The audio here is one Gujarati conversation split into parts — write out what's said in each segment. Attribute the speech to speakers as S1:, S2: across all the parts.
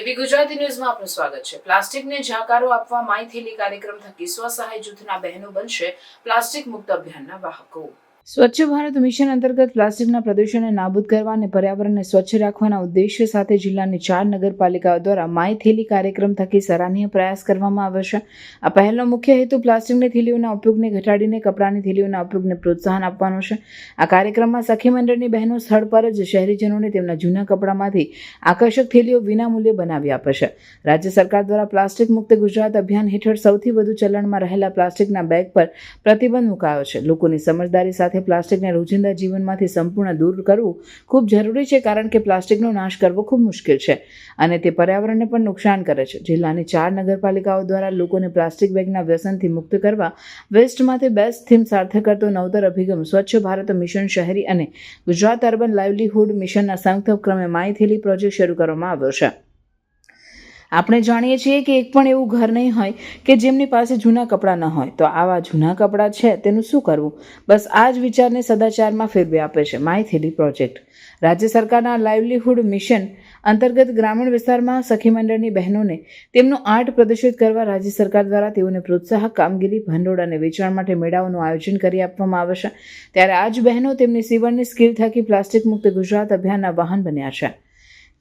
S1: ડી ગુજરાતી ન્યૂઝમાં આપનું સ્વાગત છે. પ્લાસ્ટિકને જાકારો આપવા માય થેલી કાર્યક્રમ થકી સ્વસહાય જૂથના બહેનો બનશે પ્લાસ્ટિક મુક્ત અભિયાનના વાહકો. સ્વચ્છ ભારત મિશન અંતર્ગત પ્લાસ્ટિકના પ્રદૂષણને નાબૂદ કરવા અને પર્યાવરણને સ્વચ્છ રાખવાના ઉદ્દેશ્ય સાથે જિલ્લાની ચાર નગરપાલિકાઓ દ્વારા માય થેલી કાર્યક્રમ થકી સરાહનીય પ્રયાસ કરવામાં આવ્યો છે. આ પહેલનો મુખ્ય હેતુ પ્લાસ્ટિકની થેલીઓના ઉપયોગને ઘટાડીને, કપડાની થેલીઓના ઉપયોગને પ્રોત્સાહન આપવાનો છે. આ કાર્યક્રમમાં સખી મંડળની બહેનો સ્થળ પર જ શહેરીજનોને તેમના જૂના કપડામાંથી આકર્ષક થેલીઓ વિનામૂલ્યે બનાવી આપે છે. રાજ્ય સરકાર દ્વારા પ્લાસ્ટિક મુક્ત ગુજરાત અભિયાન હેઠળ સૌથી વધુ ચલણમાં રહેલા પ્લાસ્ટિકના બેગ પર પ્રતિબંધ મુકાયો છે. લોકોની સમજદારી સાથે પ્લાસ્ટિકને રોજિંદા જીવનમાંથી સંપૂર્ણ દૂર કરવું ખૂબ જરૂરી છે કારણ કે પ્લાસ્ટિકનો નાશ કરવો ખૂબ મુશ્કેલ છે અને તે પર્યાવરણને પણ નુકસાન કરે છે. જિલ્લાની ચાર નગરપાલિકાઓ દ્વારા લોકોને પ્લાસ્ટિક બેગના વ્યસનથી મુક્ત કરવા વેસ્ટમાંથી બેસ્ટ થીમ સાર્થક કરતો નવતર અભિગમ સ્વચ્છ ભારત મિશન શહેરી અને ગુજરાત અર્બન લાઇવલીહુડ મિશનના સંયુક્ત ઉપક્રમે માય થેલી પ્રોજેક્ટ શરૂ કરવામાં આવ્યો છે. આપણે જાણીએ છીએ કે એક પણ એવું ઘર નહીં હોય કે જેમની પાસે જૂના કપડાં ન હોય. તો આવા જૂના કપડાં છે, તેનું શું કરવું? બસ આ જ વિચારને સદાચારમાં ફેરવી આપે છે, માય થેલી પ્રોજેક્ટ. રાજ્ય સરકારના લાઇવલીહુડ મિશન અંતર્ગત ગ્રામીણ વિસ્તારમાં સખી મંડળની બહેનોને તેમનું આર્ટ પ્રદર્શિત કરવા રાજ્ય સરકાર દ્વારા તેઓને પ્રોત્સાહક કામગીરી, ભંડોળ અને વેચાણ માટે મેળાઓનું આયોજન કરી આપવામાં આવશે ત્યારે આ જ બહેનો તેમની સીવણની સ્કિલ થકી પ્લાસ્ટિક મુક્ત ગુજરાત અભિયાનના વાહન બન્યા છે.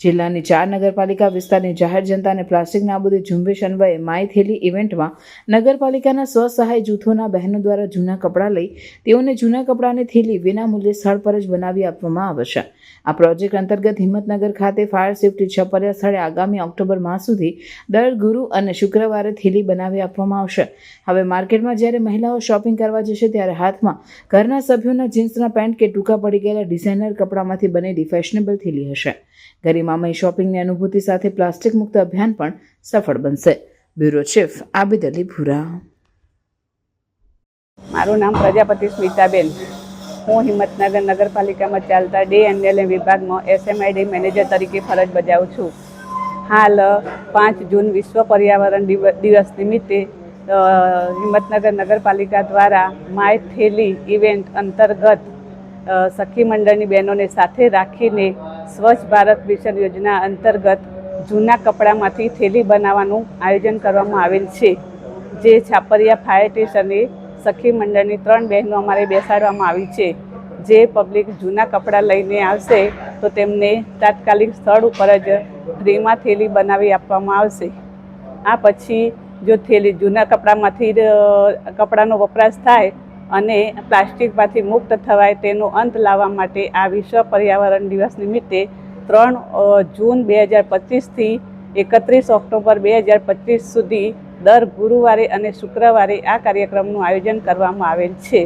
S1: જિલ્લાની ચાર નગરપાલિકા વિસ્તારની જાહેર જનતાને પ્લાસ્ટિક નાબૂદી ઝુંબેશ અન્વયે માય થેલી ઇવેન્ટમાં નગરપાલિકાના સ્વસહાય જૂથોના બહેનો દ્વારા જૂના કપડાં લઈ તેઓને જૂના કપડાંની થેલી વિનામૂલ્યે સ્થળ પર જ બનાવી આપવામાં આવશે આ પ્રોજેક્ટ અંતર્ગત હિંમતનગર ખાતે ફાયર સેફટી છપરિયા સ્થળે આગામી ઓક્ટોબર માસ સુધી દર ગુરુ અને શુક્રવારે થેલી બનાવી આપવામાં આવશે. હવે માર્કેટમાં જ્યારે મહિલાઓ શોપિંગ કરવા જશે ત્યારે હાથમાં ઘરના સભ્યોના જીન્સના પેન્ટ કે ટૂંકા પડી ગયેલા ડિઝાઇનર કપડામાંથી બનેલી ફેશનેબલ થેલી હશે. ગરિમામય શોપિંગની અનુભૂતિ સાથે પ્લાસ્ટિક મુક્ત અભિયાન પણ સફળ બનશે. Bureau chief Abid Ali Bhura.
S2: મારું નામ પ્રજાપતિ સ્મિતાબેન. હું હિંમતનગર નગરપાલિકામાં ચાલતા ડે એન્ડ એલ વિભાગમાં એસએમઆઈડી મેનેજર તરીકે ફરજ બજાવું છું. હાલ, પાંચ જૂન વિશ્વ પર્યાવરણ દિવ- દિવસ નિમિત્તે હિંમતનગર નગરપાલિકા દ્વારા માય થેલી ઇવેન્ટ અંતર્ગત સખી મંડળની બહેનોને સાથે રાખીને સ્વચ્છ ભારત મિશન યોજના અંતર્ગત જૂના કપડામાંથી થેલી બનાવવાનું આયોજન કરવામાં આવેલ છે. જે છાપરિયા ફાયર સ્ટેશને સખી મંડળની ત્રણ બહેનો અમારે બેસાડવામાં આવી છે. જે પબ્લિક જૂના કપડાં લઈને આવશે તો તેમને તાત્કાલિક સ્થળ ઉપર જ ફ્રીમાં થેલી બનાવી આપવામાં આવશે. આ પછી જો થેલી જૂના કપડામાંથી કપડાનો વપરાશ થાય અને પ્લાસ્ટિકમાંથી મુક્ત થવાય તેનો અંત લાવવા માટે આ વિશ્વ પર્યાવરણ દિવસ નિમિત્તે ત્રણ જૂન બે હજાર પચીસથી એકત્રીસ ઓક્ટોબર બે હજાર પચીસ સુધી દર ગુરુવારે અને શુક્રવારે આ કાર્યક્રમનું આયોજન કરવામાં આવેલ છે.